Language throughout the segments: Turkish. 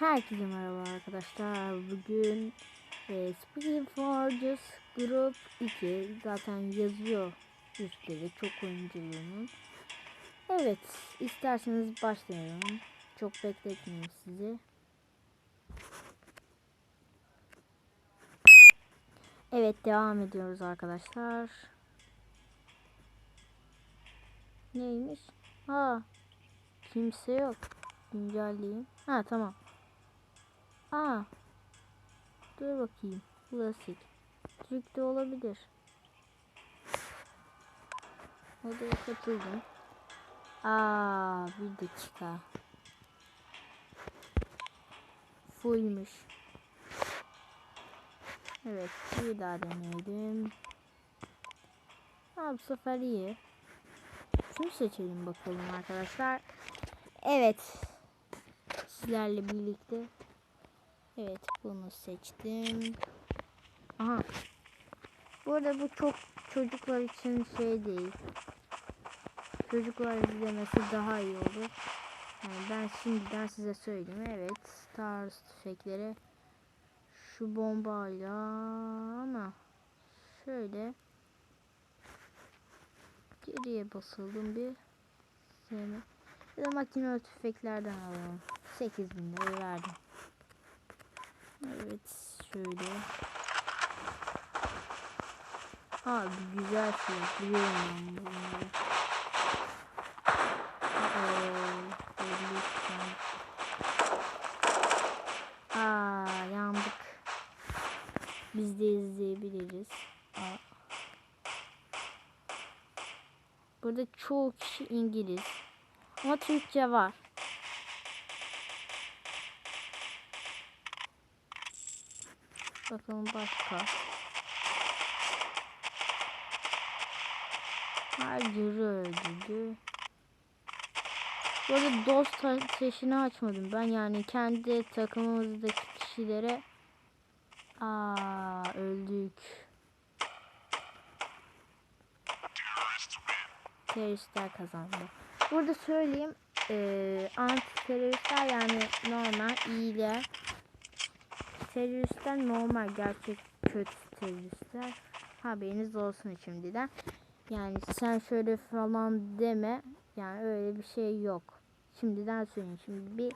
Herkese merhaba arkadaşlar. Bugün e, Speaking Forges Group 2 zaten yazıyor üstleri çok oyunculuğunun. Evet isterseniz başlayalım. Çok bekletmeyeyim sizi. Evet devam ediyoruz arkadaşlar. Neymiş? Ha kimse yok. Güncelleyeyim. Ha tamam. Aa. Dur bakayım. Klasik. Türk de olabilir. Hadi katıldım. Aa, bir dakika. Fullmüş. Evet, bir daha deneyelim. Ha, bu sefer iyi. Şunu seçelim bakalım arkadaşlar. Evet. Sizlerle birlikte Evet bunu seçtim. Aha. Bu arada bu çok çocuklar için şey değil. Çocuklar izlemesi daha iyi olur. Yani ben şimdiden size söyleyeyim. Evet. Stars tüfekleri şu bombayla ama şöyle geriye basıldım bir sevme. Ya da makinalı tüfeklerden alalım. 8000 lira verdim. Evet şöyle. Abi güzel şey biliyorum ben bunları. Aa yandık. Biz de izleyebiliriz. Aa. Burada çoğu kişi İngiliz. Ama Türkçe var. Bakalım başka. Hayırı öldürdü. Bu arada dost ateşini açmadım ben yani kendi takımımızdaki kişilere Aa öldük. Teröristler kazandı. Burada söyleyeyim e, anti teröristler yani normal iyiler teröristler normal gerçek kötü teröristler. Haberiniz olsun şimdiden. Yani sen şöyle falan deme. Yani öyle bir şey yok. Şimdiden söyleyeyim. Şimdi bir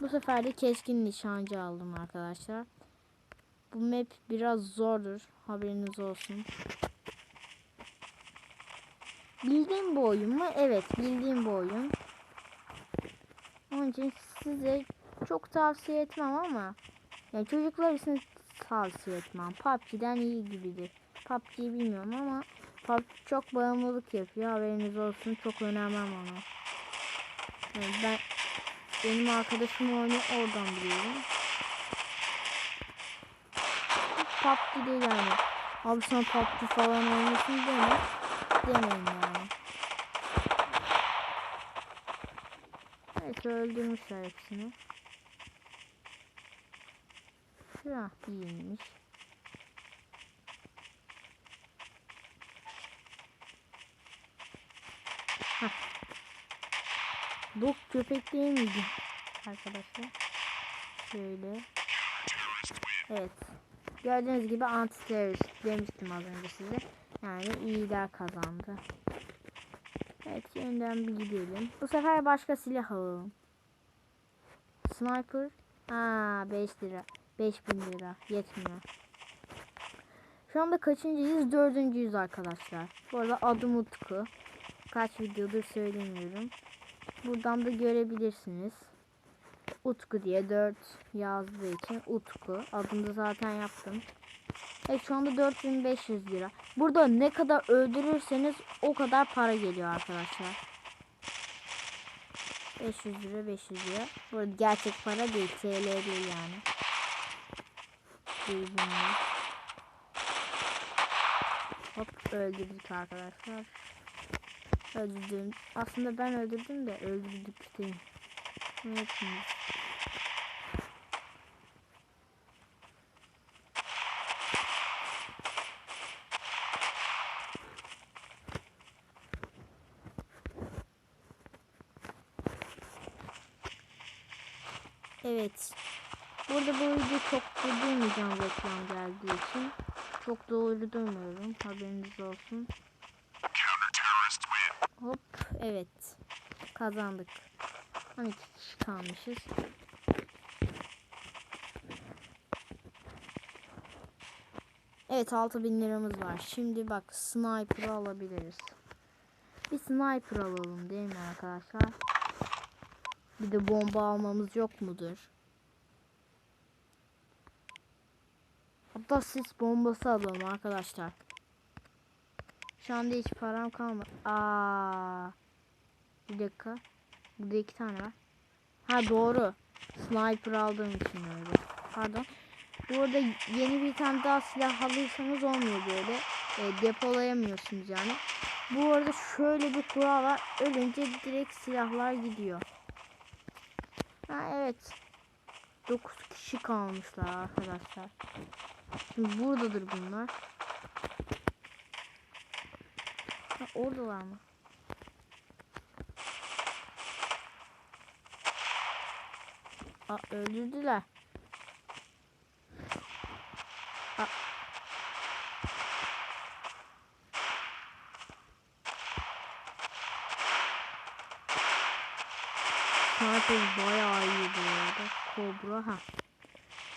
bu sefer de keskin nişancı aldım arkadaşlar. Bu map biraz zordur. Haberiniz olsun. Bildiğim bu oyun mu? Evet bildiğim bu oyun. Onun için size çok tavsiye etmem ama yani çocuklar için tavsiye etmem. PUBG'den iyi gibidir. PUBG'yi bilmiyorum ama PUBG çok bağımlılık yapıyor. Haberiniz olsun. Çok önemli ona. Yani ben benim arkadaşım oyunu oradan biliyorum. PUBG değil yani. Abi sen PUBG falan oynuyorsun deme. Demeyin yani. Evet öldürmüşler hepsini. Silah iyiymiş. Heh. Dok köpek değil miydi? Arkadaşlar. Şöyle. Evet. Gördüğünüz gibi anti terörist demiştim az önce size. Yani iyiler kazandı. Evet yeniden bir gidelim. Bu sefer başka silah alalım. Sniper. Aa 5 lira. 5000 lira yetmiyor. Şu anda kaçıncıyız? Dördüncüyüz arkadaşlar. Bu arada adım Utku. Kaç videodur söylemiyorum. Buradan da görebilirsiniz. Utku diye 4 yazdığı için Utku. Adını da zaten yaptım. Evet şu anda 4500 lira. Burada ne kadar öldürürseniz o kadar para geliyor arkadaşlar. 500 lira 500 lira. Bu gerçek para değil TL değil yani dürbünle. Hop öldürdük arkadaşlar. Öldürdüm. Aslında ben öldürdüm de öldürdük değil. Evet. Evet. Burada bu videoyu çok durdurmayacağım reklam geldiği için. Çok doğru durmuyorum. Haberiniz olsun. Hop. Evet. Kazandık. 12 kişi kalmışız. Evet 6000 liramız var. Şimdi bak sniper alabiliriz. Bir sniper alalım değil mi arkadaşlar? Bir de bomba almamız yok mudur? Hatta sis bombası alalım arkadaşlar. Şu anda hiç param kalmadı. Aa. Bir dakika. Burada iki tane var. Ha doğru. Sniper aldığım için öyle. Pardon. Burada yeni bir tane daha silah alırsanız olmuyor böyle. E, depolayamıyorsunuz yani. Bu arada şöyle bir kural var. Ölünce direkt silahlar gidiyor. Ha evet. 9 kişi kalmışlar arkadaşlar. Şimdi buradadır bunlar. Ha, oradalar mı? Aa, öldürdüler. Aa. Sniper bayağı iyi bu arada. Kobra ha.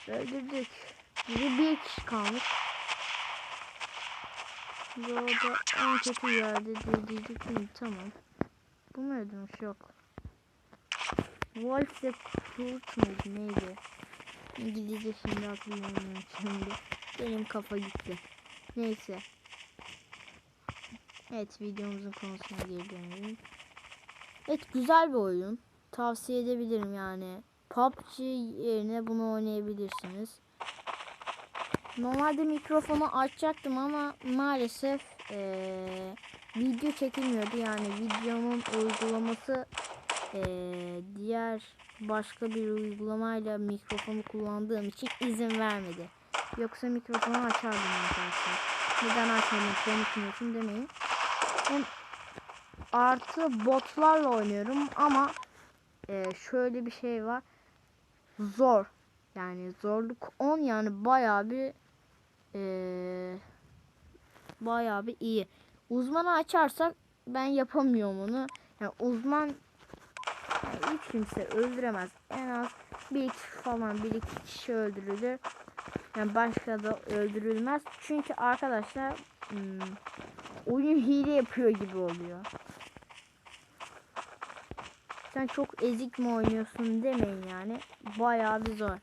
Öldürdük. Bir, bir kişi kalmış. Bu arada en kötü yerde diyecek mi? Tamam. Bu mu öldürmüş? Yok. Wolf de Kurt muydu neydi? İngilizce şimdi hatırlamıyorum şimdi. Benim kafa gitti. Neyse. Evet videomuzun konusuna geri dönelim. Evet güzel bir oyun. Tavsiye edebilirim yani. PUBG yerine bunu oynayabilirsiniz. Normalde mikrofonu açacaktım ama maalesef eee, video çekilmiyordu. Yani videomun uygulaması eee, diğer başka bir uygulamayla mikrofonu kullandığım için izin vermedi. Yoksa mikrofonu açardım arkadaşlar. Neden açmadım konuşmuyorsun demeyin. Hem artı botlarla oynuyorum ama eee, şöyle bir şey var. Zor. Yani zorluk 10 yani bayağı bir eee bayağı bir iyi. Uzmanı açarsak ben yapamıyorum onu. Yani uzman yani hiç kimse öldüremez. En az bir iki falan bir iki kişi öldürülür. Yani başka da öldürülmez. Çünkü arkadaşlar hmm, oyun hile yapıyor gibi oluyor. Sen çok ezik mi oynuyorsun demeyin yani. Bayağı bir zor.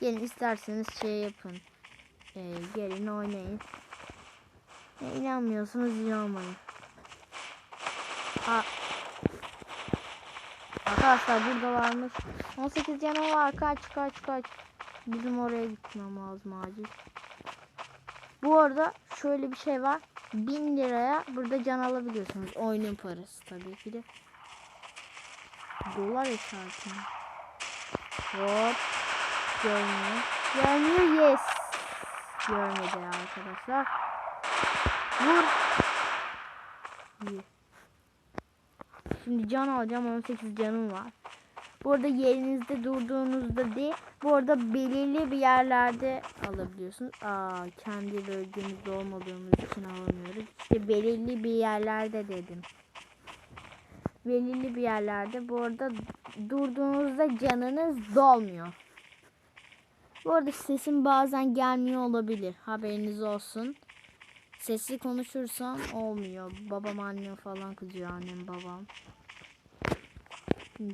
Gelin isterseniz şey yapın. Ee, gelin oynayın. E, inanmıyorsunuz inanmayın. Ha. Arkadaşlar burada varmış. 18 canım var. Kaç kaç kaç. Bizim oraya gitmem lazım acil. Bu arada şöyle bir şey var. 1000 liraya burada can alabiliyorsunuz. Oyunun parası tabii ki de. Dolar işareti. mi? Hop. Görmüyor. Görmüyor yes. Görmedi arkadaşlar. Vur. İyi. Şimdi can alacağım 18 canım var. Bu arada yerinizde durduğunuzda değil. Bu arada belirli bir yerlerde alabiliyorsunuz. Aa kendi bölgemizde olmadığımız için alamıyoruz. İşte belirli bir yerlerde dedim. Belirli bir yerlerde. Bu arada durduğunuzda canınız dolmuyor. Bu arada sesim bazen gelmiyor olabilir. Haberiniz olsun. Sesli konuşursam olmuyor. Babam annem falan kızıyor annem babam.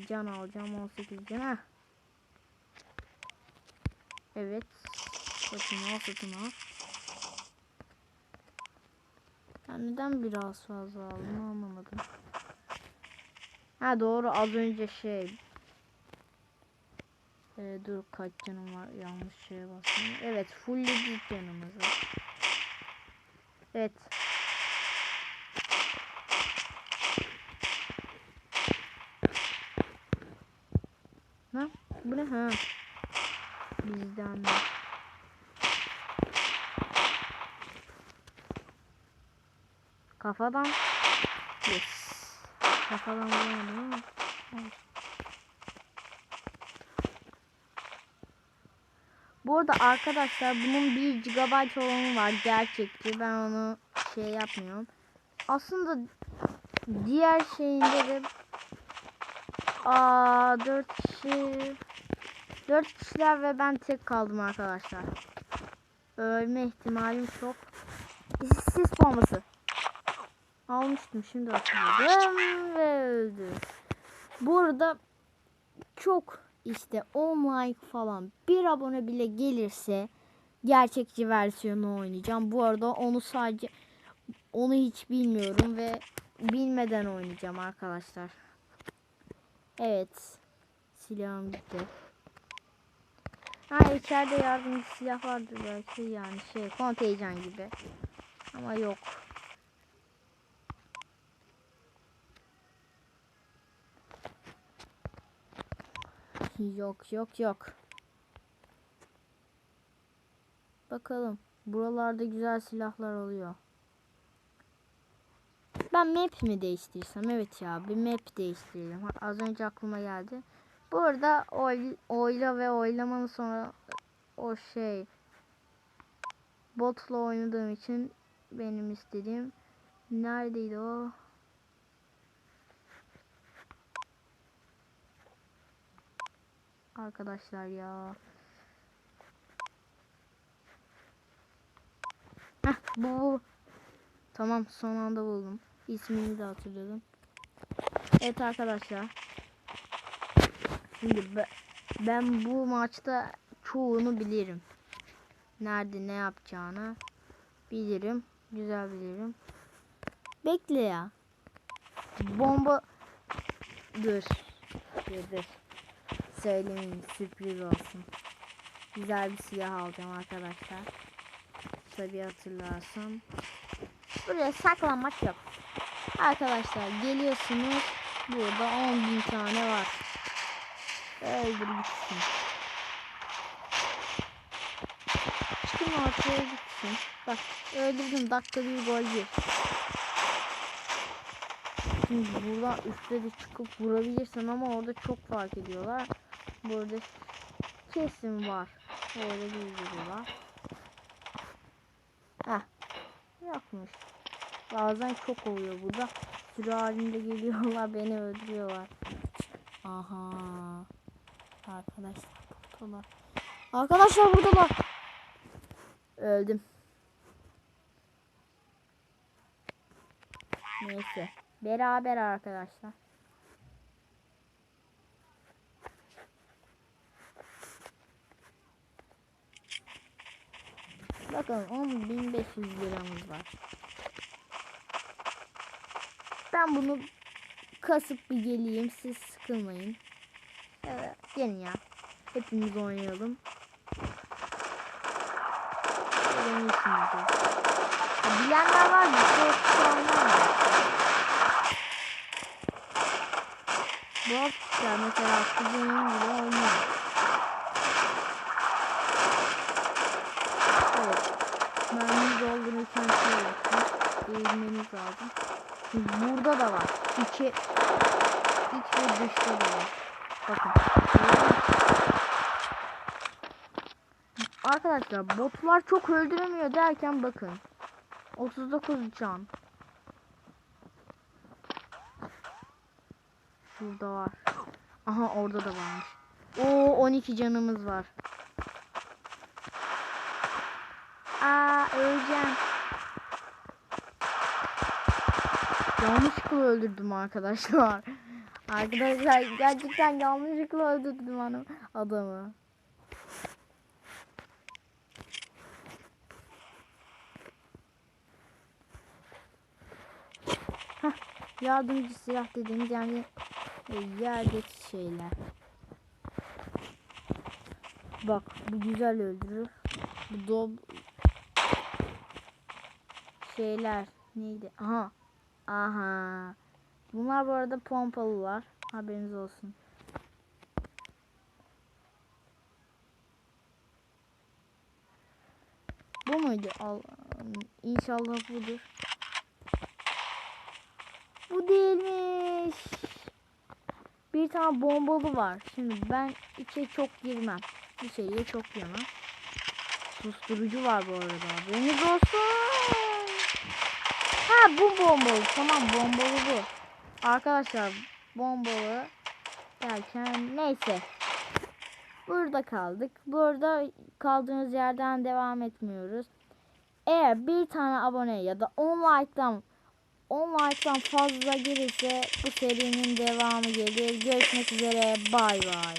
Can alacağım 18 can. Heh. Evet. Satın al satın al. Ben neden biraz fazla aldım anlamadım. Ha doğru az önce şey. Ee, dur kaç canım var yanlış şeye bastım. Evet fullledik canımızı. Evet. Ha? Bu ne ha? Bizden de. Kafadan. Yes. Kafadan vuramadım ama. olsun. Bu arada arkadaşlar bunun 1 GB olanı var gerçekçi. Ben onu şey yapmıyorum. Aslında diğer şeyinde de Aa 4 kişi 4 kişiler ve ben tek kaldım arkadaşlar. Ölme ihtimalim çok. Sis bombası. Almıştım şimdi hatırladım ve öldü. Burada çok işte 10 like falan bir abone bile gelirse gerçekçi versiyonu oynayacağım. Bu arada onu sadece onu hiç bilmiyorum ve bilmeden oynayacağım arkadaşlar. Evet. Silahım gitti. Ha içeride yardımcı silah vardır belki yani şey kontenjan gibi. Ama yok. Yok yok yok. Bakalım. Buralarda güzel silahlar oluyor. Ben map mi değiştirsem? Evet ya bir map değiştirelim. Az önce aklıma geldi. Bu arada oy, oyla ve oylamanın sonra o şey botla oynadığım için benim istediğim neredeydi o? Arkadaşlar ya. Heh, bu. Tamam son anda buldum. İsmini de hatırladım. Evet arkadaşlar. Şimdi be- ben bu maçta çoğunu bilirim. Nerede ne yapacağını bilirim. Güzel bilirim. Bekle ya. Bomba dur. Dur dur. Söylemeyeyim sürpriz olsun. Güzel bir silah alacağım arkadaşlar. Tabii hatırlarsam. Buraya saklanmak yok. Arkadaşlar geliyorsunuz. Burada 10 bin tane var. Öldür gitsin. Çıkın ortaya gitsin. Bak öldürdüm dakika bir gol bir. Şimdi buradan üstte de çıkıp vurabilirsin ama orada çok fark ediyorlar. Burada kesin var. Öyle bir biri var. Heh. Yokmuş. Bazen çok oluyor burada. Sürü halinde geliyorlar beni öldürüyorlar. Aha. Arkadaşlar buradalar. Arkadaşlar buradalar. Öldüm. Neyse. Beraber arkadaşlar. Bakın 10.500 liramız var. Ben bunu kasıp bir geleyim. Siz sıkılmayın. Evet, gelin ya. Hepimiz oynayalım. Ya, Bilenler var mı? Çok oynamıyor. Bu hafta mesela kuzenim bile oynuyor. Eğilmeniz lazım. Burada da var. İçi, iç ve dışta da var. Bakın. Arkadaşlar botlar çok öldüremiyor derken bakın. 39 can. Şurada var. Aha orada da varmış. Oo 12 canımız var. Aa öleceğim. Yanlışlıkla öldürdüm arkadaşlar. Arkadaşlar gerçekten yanlışlıkla öldürdüm adamı. Heh, yardımcı silah dediğimiz yani e, yerdeki şeyler. Bak bu güzel öldürür. Bu dob şeyler neydi? Aha. Aha. Bunlar bu arada pompalılar. Haberiniz olsun. Bu muydu? Al, İnşallah budur. Bu değilmiş. Bir tane bombalı var. Şimdi ben içe çok girmem. İçeriye çok girmem. susturucu var bu arada. Haberiniz olsun. Ha bu bombalı. Tamam bombalı bu. Arkadaşlar bombalı derken neyse. Burada kaldık. Burada kaldığımız yerden devam etmiyoruz. Eğer bir tane abone ya da 10 like'dan 10 like'dan fazla gelirse bu serinin devamı gelir. Görüşmek üzere. Bay bay.